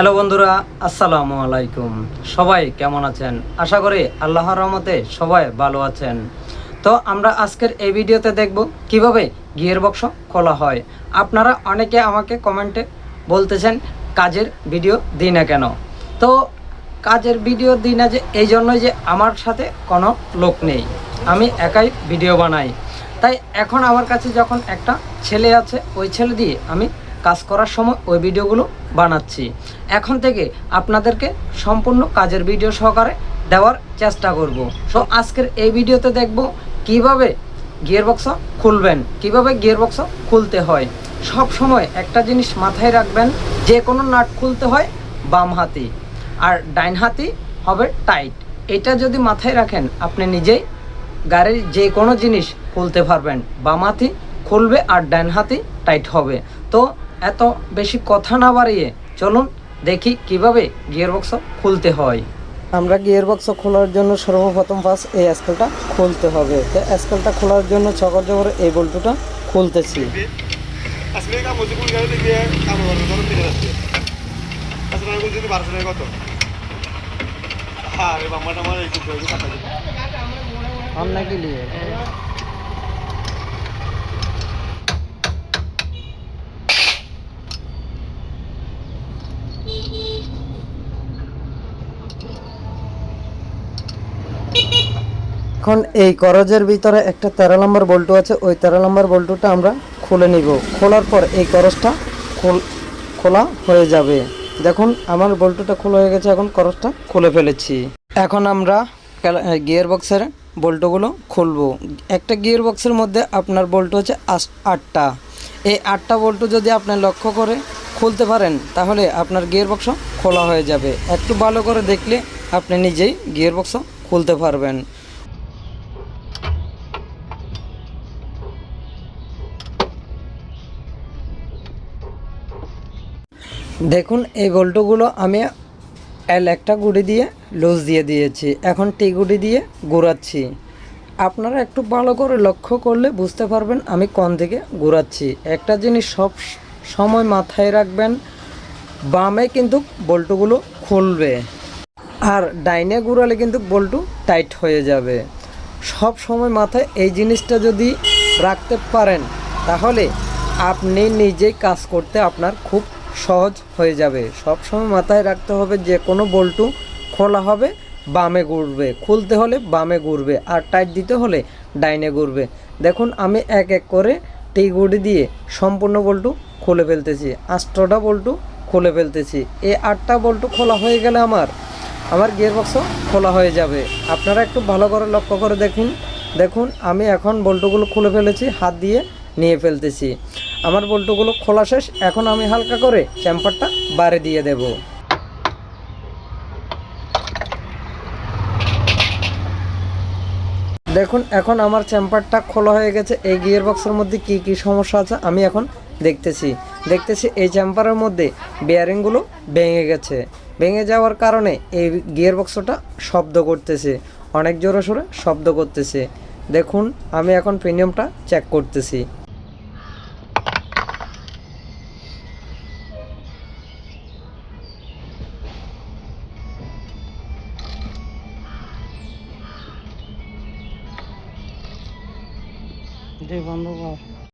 Hello বন্ধুরা, আসসালামু আলাইকুম। সবাই কেমন আছেন? আশা করি আল্লাহর রহমতে সবাই ভালো আছেন। তো আমরা আজকের এই ভিডিওতে দেখব কীভাবে গিয়ার বক্স খোলা হয়। আপনারা অনেকে আমাকে কমেন্টে বলতেছেন, কাজের ভিডিও দিই না কেন? তো কাজের ভিডিও দিই না যে, এই জন্যই যে আমার সাথে কোনো লোক নেই। আমি একাই ভিডিও বানাই। তাই এখন আমার কাছে যখন একটা ছেলে আছে, ওই ছেলে দিয়ে আমি কাজ করার সময় ওই ভিডিওগুলো বানাচ্ছি। এখন থেকে আপনাদেরকে সম্পূর্ণ কাজের ভিডিও সহকারে দেওয়ার চেষ্টা করব। সো, আজকের এই ভিডিওতে দেখব কীভাবে গিয়ার বক্স খুলবেন, কীভাবে গিয়ার বক্স খুলতে হয়। সব সময় একটা জিনিস মাথায় রাখবেন, যে কোনো নাট খুলতে হয় বাম হাতি, আর ডাইন হাতি হবে টাইট। এটা যদি মাথায় রাখেন, আপনি নিজেই গাড়ির যে কোনো জিনিস খুলতে পারবেন। বাম হাতি খুলবে আর ডান হাতি টাইট হবে। তো এত বেশি কথা না বাড়িয়ে চলুন দেখি কীভাবে গিয়ার বক্স খুলতে হয়। আমরা গিয়ার বক্স খোলার জন্য সর্বপ্রথম ফার্স্ট এই স্কেলটা খুলতে হবে। তো স্কেলটা খোলার জন্য চকর জবর এই বল্টুটা খুলতেছি। আজকে কাম হচ্ছে এখন এই করজের ভিতরে একটা তেরো নম্বর বল্টু আছে, ওই তেরো নম্বর বল্টুটা আমরা খুলে নিব। খোলার পর এই করজটা খোল- হয়ে যাবে। দেখুন, আমার বল্টুটা খোলা হয়ে গেছে, এখন করজটা খুলে ফেলেছি। এখন আমরা গিয়ার বক্সের বল্টুগুলো খুলবো। একটা গিয়ার বক্সের মধ্যে আপনার বল্টু হচ্ছে আটটা। এই আটটা বল্টু যদি আপনি লক্ষ্য করে খুলতে পারেন, তাহলে আপনার গিয়ার বক্স খোলা হয়ে যাবে। একটু ভালো করে দেখলে আপনি নিজেই গিয়ার বক্স খুলতে পারবেন। দেখুন, এই বল্টুগুলো আমি এল একটা গুড়ি দিয়ে লুজ দিয়ে দিয়েছি। এখন টি গুড়ি দিয়ে ঘুরাচ্ছি আপনারা একটু ভালো করে লক্ষ্য করলে বুঝতে পারবেন আমি কোন দিকে ঘুরাচ্ছি একটা জিনিস সব সময় মাথায় রাখবেন, বামে কিন্তু বল্টুগুলো খুলবে আর ডাইনে ঘুরালে কিন্তু বল্টু টাইট হয়ে যাবে। সব সময় মাথায় এই জিনিসটা যদি রাখতে পারেন, তাহলে আপনি নিজেই কাজ করতে আপনার খুব সহজ হয়ে যাবে। সব সময় মাথায় রাখতে হবে যে কোনো বল্টু খোলা হবে, বামে ঘুরবে। খুলতে হলে বামে ঘুরবে আর টাইট দিতে হলে ডাইনে ঘুরবে। দেখুন, আমি এক এক করে টি গুড়ি দিয়ে সম্পূর্ণ বল্টু খুলে ফেলতেছি। আষ্টটা বল্টু খুলে ফেলতেছি। এই আটটা বল্টু খোলা হয়ে গেলে আমার আমার গিয়ার বক্স খোলা হয়ে যাবে। আপনারা একটু ভালো করে লক্ষ্য করে দেখুন। দেখুন, আমি এখন বল্টুগুলো খুলে ফেলেছি, হাত দিয়ে নিয়ে ফেলতেছি। আমার বল্টুগুলো খোলা শেষ, এখন আমি হালকা করে চ্যাম্পারটা বারে দিয়ে দেব। দেখুন, এখন আমার চ্যাম্পারটা খোলা হয়ে গেছে। এই গিয়ার বক্সের মধ্যে কি কি সমস্যা আছে আমি এখন দেখতেছি। দেখতেছি এই চ্যাম্পারের মধ্যে বেয়ারিংগুলো ভেঙে গেছে। ভেঙে যাওয়ার কারণে এই গিয়ার বক্সটা শব্দ করতেছে। অনেক জোরে সোরে শব্দ করতেছে। দেখুন, আমি এখন প্রিমিয়ামটা চেক করতেছি। বন্ধ কর